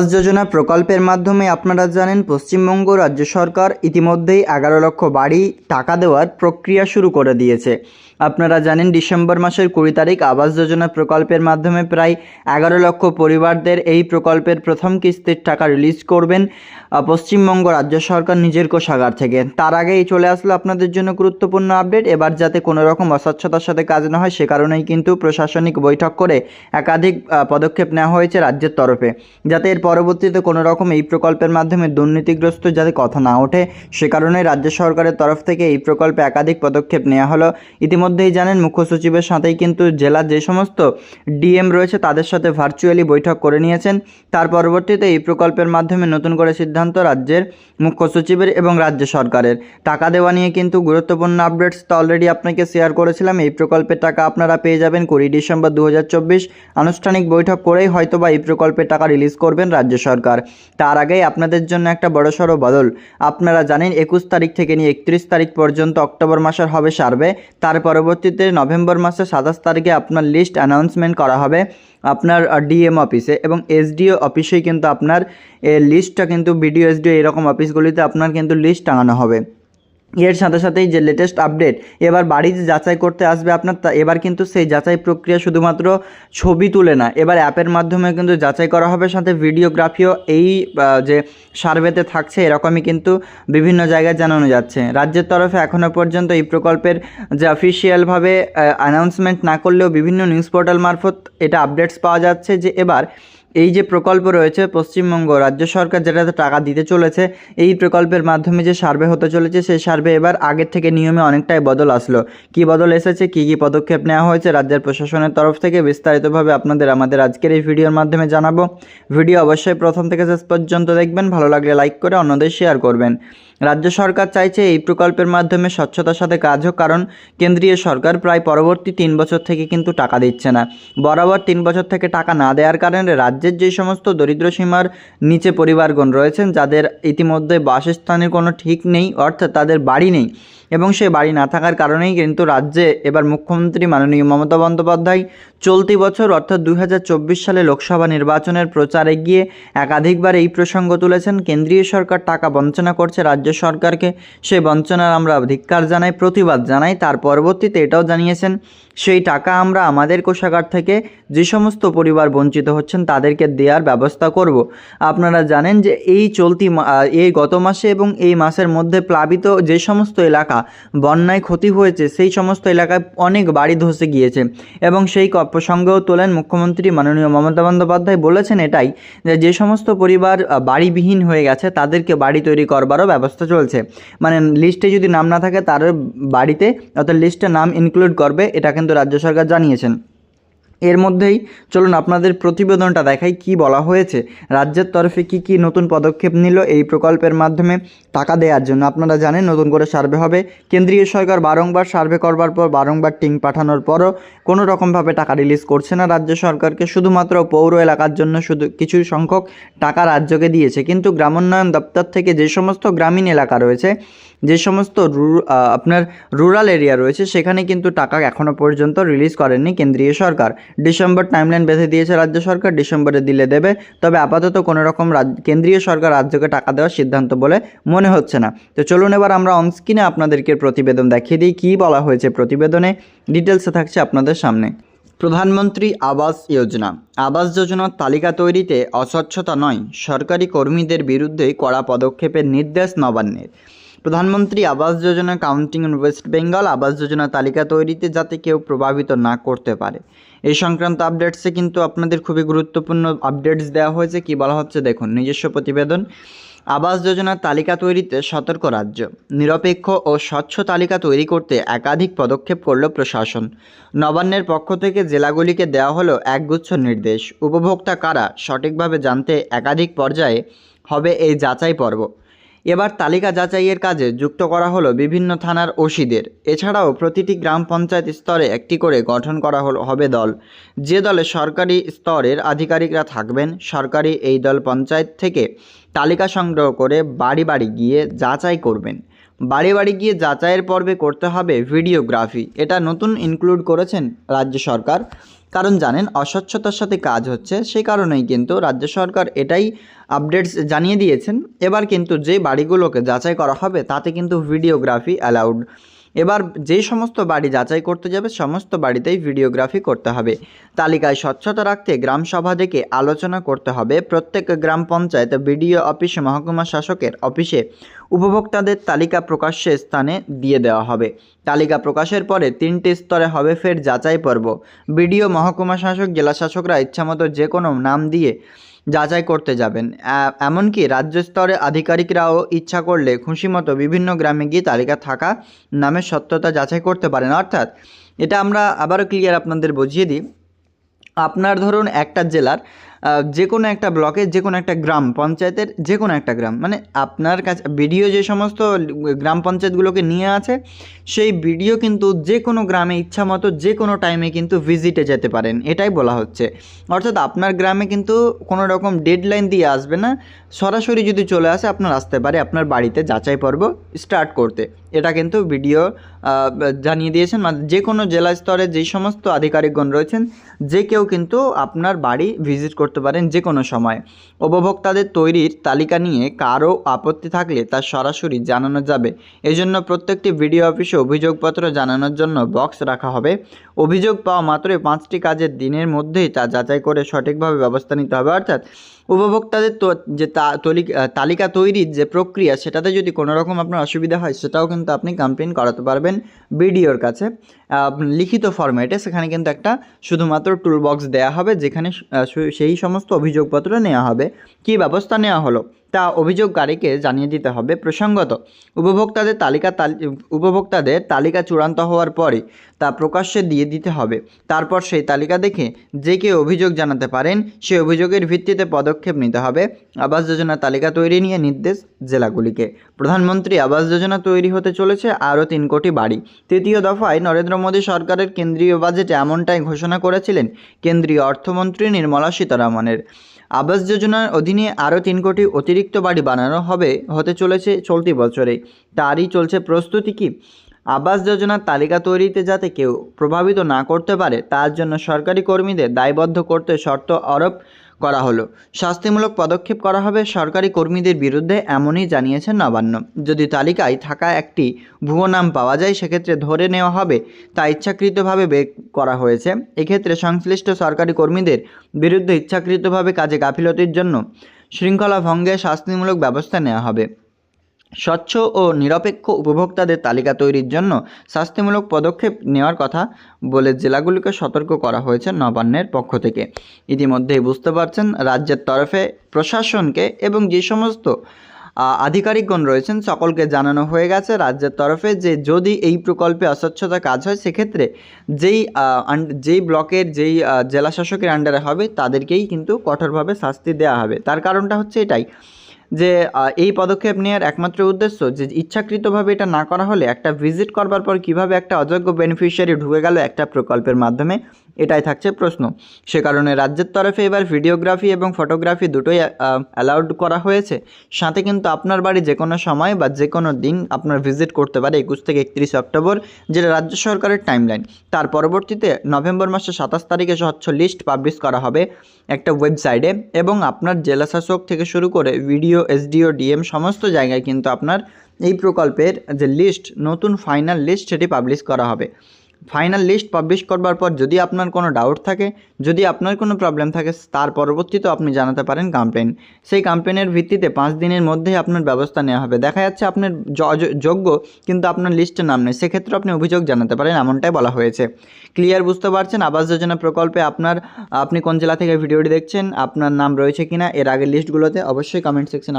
আবাস যোজনা প্রকল্পের মাধ্যমে আপনারা জানেন, পশ্চিমবঙ্গ রাজ্য সরকার ইতিমধ্যেই এগারো লক্ষ বাড়ি টাকা দেওয়ার প্রক্রিয়া শুরু করে দিয়েছে। আপনারা জানেন, ডিসেম্বর মাসের কুড়ি তারিখ আবাস যোজনা প্রকল্পের মাধ্যমে প্রায় এগারো লক্ষ পরিবারদের এই প্রকল্পের প্রথম কিস্তির টাকা রিলিজ করবেন পশ্চিমবঙ্গ রাজ্য সরকার নিজের কোষাগার থেকে। তার আগেই চলে আসলো আপনাদের জন্য গুরুত্বপূর্ণ আপডেট। এবার যাতে কোনো রকম অস্বচ্ছতার সাথে কাজ না হয়, সে কারণেই কিন্তু প্রশাসনিক বৈঠক করে একাধিক পদক্ষেপ নেওয়া হয়েছে রাজ্যের তরফে। যাতে এর পরবর্তীতে কোনো রকম এই প্রকল্পের মাধ্যমে দুর্নীতিগ্রস্ত যাতে কথা না ওঠে, সে কারণে রাজ্য সরকারের তরফ থেকে এই প্রকল্পে একাধিক পদক্ষেপ নেওয়া হলো। ইতিমধ্যেই জানেন, মুখ্য সচিবের সাথেই কিন্তু জেলার যে সমস্ত ডিএম রয়েছে তাদের সাথে ভার্চুয়ালি বৈঠক করে নিয়েছেন। তার পরবর্তীতে এই প্রকল্পের মাধ্যমে নতুন করে সিদ্ধান্ত রাজ্যের মুখ্য সচিবের এবং রাজ্য সরকারের। টাকা দেওয়া নিয়ে কিন্তু গুরুত্বপূর্ণ আপডেটস তো অলরেডি আপনাকে শেয়ার করেছিলাম। এই প্রকল্পের টাকা আপনারা পেয়ে যাবেন কুড়ি ডিসেম্বর দু হাজার চব্বিশ। আনুষ্ঠানিক বৈঠক করেই হয়তো বা এই প্রকল্পের টাকা রিলিজ করবেন রাজ্য সরকার। তার আগেই আপনাদের জন্য একটা বড়সড় বদল। আপনারা জানেন, একুশ তারিখ থেকে নিয়ে একত্রিশ তারিখ পর্যন্ত অক্টোবর মাসের হবে সার্ভে। তার পরবর্তীতে নভেম্বর মাসের সাতাশ তারিখে আপনার লিস্ট অ্যানাউন্সমেন্ট করা হবে আপনার ডিএম অফিসে এবং এসডিও অফিসেই কিন্তু আপনার লিস্টটা কিন্তু বিডিও এসডিও এরকম অফিসগুলিতে আপনার কিন্তু লিস্ট টাঙানো হবে। এর সাথে সাথেই যে লেটেস্ট আপডেট এবার বাড়ি যে যাচাই করতে আসবে আপনার, তা এবার কিন্তু সেই যাচাই প্রক্রিয়া শুধুমাত্র ছবি তুলে না, এবার অ্যাপের মাধ্যমে কিন্তু যাচাই করা হবে, সাথে ভিডিওগ্রাফিও এই যে সার্ভেতে থাকছে, এরকমই কিন্তু বিভিন্ন জায়গায় জানানো যাচ্ছে। রাজ্যের তরফে এখনও পর্যন্ত এই প্রকল্পের যে অফিসিয়ালভাবে অ্যানাউন্সমেন্ট না করলেও বিভিন্ন নিউজ পোর্টাল মারফত এটা আপডেটস পাওয়া যাচ্ছে যে এবার এই যে প্রকল্প রয়েছে, পশ্চিমবঙ্গ রাজ্য সরকার যেটাতে টাকা দিতে চলেছে, এই প্রকল্পের মাধ্যমে যে সার্ভে হতে চলেছে, সেই সার্ভে এবার আগের থেকে নিয়মে অনেকটাই বদল আসলো। কি বদল এসেছে, কি কি পদক্ষেপ নেওয়া হয়েছে, রাজ্যের প্রশাসনের তরফ থেকে বিস্তারিতভাবে আপনাদের আমাদের আজকের এই ভিডিওর মাধ্যমে জানাব। ভিডিও অবশ্যই প্রথম থেকে শেষ পর্যন্ত দেখবেন, ভালো লাগলে লাইক করে অন্যদের শেয়ার করবেন। রাজ্য সরকার চাইছে এই প্রকল্পের মাধ্যমে স্বচ্ছতার সাথে কাজ হোক, কারণ কেন্দ্রীয় সরকার প্রায় পরবর্তী তিন বছর থেকে কিন্তু টাকা দিচ্ছে না। বরাবর তিন বছর থেকে টাকা না দেওয়ার কারণে রাজ্যের যে সমস্ত দরিদ্র সীমার নিচে পরিবারগণ রয়েছেন, যাদের ইতিমধ্যে বাসস্থানের কোনো ঠিক নেই, অর্থাৎ তাদের বাড়ি নেই এবং সে বাড়ি না থাকার কারণেই কিন্তু রাজ্যে এবার মুখ্যমন্ত্রী মাননীয় মমতা বন্দ্যোপাধ্যায় চলতি বছর, অর্থাৎ দু হাজার চব্বিশ সালে লোকসভা নির্বাচনের প্রচারে গিয়ে একাধিকবার এই প্রসঙ্গ তুলেছেন। কেন্দ্রীয় সরকার টাকা বঞ্চনা করছে রাজ্য সরকারকে। সেই বঞ্চনার আমরা ধিক্কার জানাই, প্রতিবাদ জানাই। তার পরবর্তীতে এটাও জানিয়েছেন, সেই টাকা আমরা আমাদের কোষাগার থেকে যে সমস্ত পরিবার বঞ্চিত হচ্ছেন তাদেরকে দেওয়ার ব্যবস্থা করব। আপনারা জানেন যে এই চলতি এই গত মাসে এবং এই মাসের মধ্যে প্লাবিত যে সমস্ত এলাকা বন্যায় ক্ষতি হয়েছে, সেই সমস্ত এলাকায় অনেক বাড়ি ধসে গিয়েছে। এবং সেই প্রসঙ্গেও তোলেন মুখ্যমন্ত্রী মাননীয় মমতা বন্দ্যোপাধ্যায় বলেছেন এটাই, যে যে সমস্ত পরিবার বাড়িবিহীন হয়ে গেছে, তাদেরকে বাড়ি তৈরি করবারও ব্যবস্থা চলছে। মানে লিস্টে যদি নাম না থাকে, তার বাড়িতে অর্থাৎ লিস্টে নাম ইনক্লুড করবে, এটা কিন্তু রাজ্য সরকার জানিয়েছেন। এর মধ্যেই চলুন আপনাদের প্রতিবেদনটা দেখাই কি বলা হয়েছে। রাজ্যের তরফে কি কি নতুন পদক্ষেপ নিল এই প্রকল্পের মাধ্যমে টাকা দেওয়ার জন্য? আপনারা জানেন নতুন করে সার্ভে হবে। কেন্দ্রীয় সরকার বারংবার সার্ভে করবার পর বারংবার টিং পাঠানোর পরও কোনো রকমভাবে টাকা রিলিজ করছে না রাজ্য সরকারকে। শুধুমাত্র পৌর এলাকার জন্য শুধু কিছু সংখ্যক টাকা রাজ্যকে দিয়েছে। কিন্তু গ্রামোন্নয়ন দপ্তর থেকে যে সমস্ত গ্রামীণ এলাকা রয়েছে, যে সমস্ত আপনার রুরাল এরিয়া রয়েছে, সেখানে কিন্তু টাকা এখনও পর্যন্ত রিলিজ করেননি কেন্দ্রীয় সরকার। ডিসেম্বর টাইমলাইন বেঁধে দিয়েছে রাজ্য সরকার, ডিসেম্বরে দিলে দেবে। তবে আপাতত কোনো রকম কেন্দ্রীয় সরকার রাজ্যকে টাকা দেওয়ার সিদ্ধান্ত বলে মনে হচ্ছে না। তো চলুন এবার আমরা অনস্ক্রিনে আপনাদেরকে প্রতিবেদন দেখিয়ে দিই, কী বলা হয়েছে প্রতিবেদনে। ডিটেলসে থাকছে আপনাদের সামনে। প্রধানমন্ত্রী আবাস যোজনা। আবাস যোজনার তালিকা তৈরিতে অস্বচ্ছতা নয়, সরকারি কর্মীদের বিরুদ্ধে কড়া পদক্ষেপের নির্দেশ নবান্নের। প্রধানমন্ত্রী Awas Yojana, counting in West Bengal Awas Yojana তালিকা তৈরিতে যাতে কেউ প্রভাবিত না করতে পারে। এই সংক্রান্ত আপডেটসে কিন্তু আপনাদের খুবই গুরুত্বপূর্ণ আপডেটস দেওয়া হয়েছে। কি বলা হচ্ছে দেখুন, নিজস্ব প্রতিবেদন। আবাস যোজনার তালিকা তৈরিতে সতর্ক রাজ্য। নিরপেক্ষ ও স্বচ্ছ তালিকা তৈরি করতে একাধিক পদক্ষেপ করল প্রশাসন। নবান্নের পক্ষ থেকে জেলাগুলিকে দেওয়া হলো একগুচ্ছ নির্দেশ। উপভোক্তা কারা সঠিকভাবে জানতে একাধিক পর্যায়ে হবে এই যাচাই পর্ব। এবার তালিকা যাচাইয়ের কাজে যুক্ত করা হলো বিভিন্ন থানার ওসিদের। এছাড়াও প্রতিটি গ্রাম পঞ্চায়েত স্তরে একটি করে গঠন করা হল, হবে দল। যে দলে সরকারি স্তরের আধিকারিকরা থাকবেন, সরকারি এই দল পঞ্চায়েত থেকে তালিকা সংগ্রহ করে বাড়ি বাড়ি গিয়ে যাচাই করবেন। বাড়ি বাড়ি গিয়ে যাচাইয়ের পর্বে করতে হবে ভিডিওগ্রাফি। এটা নতুন ইনক্লুড করেছেন রাজ্য সরকার। কারণ জানেন, অস্বচ্ছতার সাথে কাজ হচ্ছে, সেই কারণেই কিন্তু রাজ্য সরকার এটাই আপডেটস জানিয়ে দিয়েছেন। এবার কিন্তু যে বাড়িগুলোকে যাচাই করা হবে, তাতে কিন্তু ভিডিওগ্রাফি অ্যালাউড এবার যেই সমস্ত বাড়ি যাচাই করতে যাবে, সমস্ত বাড়িতেই ভিডিওগ্রাফি করতে হবে। তালিকায় স্বচ্ছতা রাখতে গ্রাম সভা আলোচনা করতে হবে। প্রত্যেক গ্রাম পঞ্চায়েত বিডিও অফিসে, মহকুমা শাসকের অফিসে উপভোক্তাদের তালিকা প্রকাশ্যে স্থানে দিয়ে দেওয়া হবে। তালিকা প্রকাশের পরে তিনটি স্তরে হবে ফের যাচাই পর্ব। বিডিও, মহকুমা শাসক, জেলা শাসকরা ইচ্ছামতো যে কোনো নাম দিয়ে যাচাই করতে যাবেন। এমনকি রাজ্য স্তরে আধিকারিকরাও ইচ্ছা করলে খুশি মতো বিভিন্ন গ্রামে গিয়ে তালিকা থাকা নামের সত্যতা যাচাই করতে পারেন। অর্থাৎ, এটা আমরা আবারও ক্লিয়ার আপনাদের বুঝিয়ে দিই। আপনার ধরুন একটা জেলার যে কোনো একটা ব্লকের যে কোনো একটা গ্রাম পঞ্চায়েতের যে কোনো একটা গ্রাম। মানে আপনার কাছে বিডিও যে সমস্ত গ্রাম পঞ্চায়েতগুলোকে নিয়ে আছে, সেই বিডিও কিন্তু যে কোনো গ্রামে ইচ্ছা মতো যে কোনো টাইমে কিন্তু ভিজিটে যেতে পারেন, এটাই বলা হচ্ছে। অর্থাৎ আপনার গ্রামে কিন্তু কোনো রকম ডেডলাইন দিয়ে আসবে না। সরাসরি যদি চলে আসে, আপনার আসতে পারে, আপনার বাড়িতে যাচাই পর্ব স্টার্ট করতে। এটা কিন্তু ভিডিও জানিয়ে দিয়েছেন। মানে যে কোনো জেলা স্তরে যে সমস্ত আধিকারিকগণ রয়েছেন, যে কেউ কিন্তু আপনার বাড়ি ভিজিট করতে পারেন যে কোনো সময়। উপভোক্তাদের তৈরির তালিকা নিয়ে কারও আপত্তি থাকলে তা সরাসরি জানানো যাবে। এজন্য প্রত্যেকটি ভিডিও অফিসে অভিযোগপত্র জানানোর জন্য বক্স রাখা হবে। অভিযোগ পাওয়া মাত্রই পাঁচটি কাজের দিনের মধ্যেই তা যাচাই করে সঠিকভাবে ব্যবস্থা নিতে হবে। অর্থাৎ উপভোক্তাদের যে তালিকা তৈরির যে প্রক্রিয়া, সেটাতে যদি কোনো রকম আপনার অসুবিধা হয়, সেটাও কিন্তু আপনি কমপ্লেন করাতে পারবেন বিডিওর কাছে। লিখিত ফরম্যাটে সেখানে কিন্তু একটা শুধুমাত্র টুল বক্স দেওয়া হবে, যেখানে সেই সমস্ত অভিযোগপত্র নেওয়া হবে। কী ব্যবস্থা নেওয়া হলো? তা অভিযোগকারীকে জানিয়ে দিতে হবে। প্রসঙ্গত, উপভোক্তাদের তালিকা তালি, উপভোক্তাদের তালিকা চূড়ান্ত হওয়ার পরে তা প্রকাশ্যে দিয়ে দিতে হবে। তারপর সেই তালিকা দেখে যে কেউ অভিযোগ জানাতে পারেন, সেই অভিযোগের ভিত্তিতে পদক্ষেপ নিতে হবে। আবাস যোজনা তালিকা তৈরি নিয়ে নির্দেশ জেলাগুলিকে। প্রধানমন্ত্রী আবাস যোজনা তৈরি হতে চলেছে আরও তিন কোটি বাড়ি। তৃতীয় দফায় নরেন্দ্র মোদী সরকারের কেন্দ্রীয় বাজেটে এমনটাই ঘোষণা করেছিলেন কেন্দ্রীয় অর্থমন্ত্রী নির্মলা সীতারামনের। আবাস যোজনার অধীনে আরও তিন কোটি অতিরিক্ত বাড়ি বানানো হবে, হতে চলেছে চলতি বছরে তারই চলছে প্রস্তুতি কি? আবাস যোজনার তালিকা তৈরিতে যাতে কেউ প্রভাবিত না করতে পারে, তার জন্য সরকারি কর্মীদের দায়বদ্ধ করতে শর্ত আরোপ করা হলো। শাস্তিমূলক পদক্ষেপ করা হবে সরকারি কর্মীদের বিরুদ্ধে এমনই জানিয়েছেন নবান্ন। যদি তালিকায় থাকা একটি ভুয়ো নাম পাওয়া যায়, সেক্ষেত্রে ধরে নেওয়া হবে তা ইচ্ছাকৃতভাবে বের করা হয়েছে। এক্ষেত্রে সংশ্লিষ্ট সরকারি কর্মীদের বিরুদ্ধে ইচ্ছাকৃতভাবে কাজে গাফিলতির জন্য শৃঙ্খলা ভঙ্গে শাস্তিমূলক ব্যবস্থা নেওয়া হবে। স্বচ্ছ ও নিরপেক্ষ উপভোক্তাদের তালিকা তৈরির জন্য শাস্তিমূলক পদক্ষেপ নেওয়ার কথা বলে জেলাগুলিকে সতর্ক করা হয়েছে নবান্নের পক্ষ থেকে। ইতিমধ্যেই বুঝতে পারছেন রাজ্যের তরফে প্রশাসনকে এবং যে সমস্ত আধিকারিকগণ রয়েছেন সকলকে জানানো হয়ে গেছে রাজ্যের তরফে যে যদি এই প্রকল্পে অস্বচ্ছতা কাজ হয় সেক্ষেত্রে যেই যেই ব্লকের যেই আহ, জেলা শাসকের আন্ডারে হবে তাদেরকেই কিন্তু কঠোরভাবে শাস্তি দেওয়া হবে। তার কারণটা হচ্ছে এটাই। যে এই পদক্ষেপ নেওয়ার একমাত্র উদ্দেশ্য যে, ইচ্ছাকৃতভাবে এটা না করা হলে একটা ভিজিট করবার পর কীভাবে একটা অযোগ্য বেনিফিশিয়ারি ঢুকে গেল একটা প্রকল্পের মাধ্যমে। এটাই থাকছে প্রশ্ন। সে কারণে রাজ্যের তরফে এবার ভিডিওগ্রাফি এবং ফটোগ্রাফি দুটোই অ্যালাউড করা হয়েছে। সাথে কিন্তু আপনার বাড়ি যে কোনো সময় বা যে কোনো দিন আপনার ভিজিট করতে পারে একুশ থেকে একত্রিশ অক্টোবর, যেটা রাজ্য সরকারের টাইমলাইন তার পরবর্তীতে নভেম্বর মাসের সাতাশ তারিখে স্বচ্ছ লিস্ট পাবলিশ করা হবে একটা ওয়েবসাইটে এবং আপনার জেলা শাসক থেকে শুরু করে ভিডিও এসডিও ডিএম সমস্ত জায়গায় কিন্তু আপনার এই প্রকল্পের যে লিস্ট নতুন ফাইনাল লিস্ট সেটি পাবলিশ করা হবে। ফাইনাল লিস্ট পাবলিশ করবার পর যদি আপনার কোনো ডাউট থাকে, যদি আপনার কোনো প্রবলেম থাকে, তার পরবর্তীতেও আপনি জানাতে পারেন কমপ্লেন সেই কমপ্লেনের ভিত্তিতে পাঁচ দিনের মধ্যেই আপনার ব্যবস্থা নেওয়া হবে। দেখা যাচ্ছে আপনার যোগ্য, কিন্তু আপনার লিস্টে নাম নেই। সেক্ষেত্রে আপনি অভিযোগ জানাতে পারেন, এমনটাই বলা হয়েছে। ক্লিয়ার বুঝতে পারছেন? আবাস যোজনা প্রকল্পে আপনার, আপনি কোন জেলা থেকে ভিডিওটি দেখছেন, আপনার নাম রয়েছে কিনা, এর আগের লিস্টগুলোতে অবশ্যই কমেন্ট সেকশন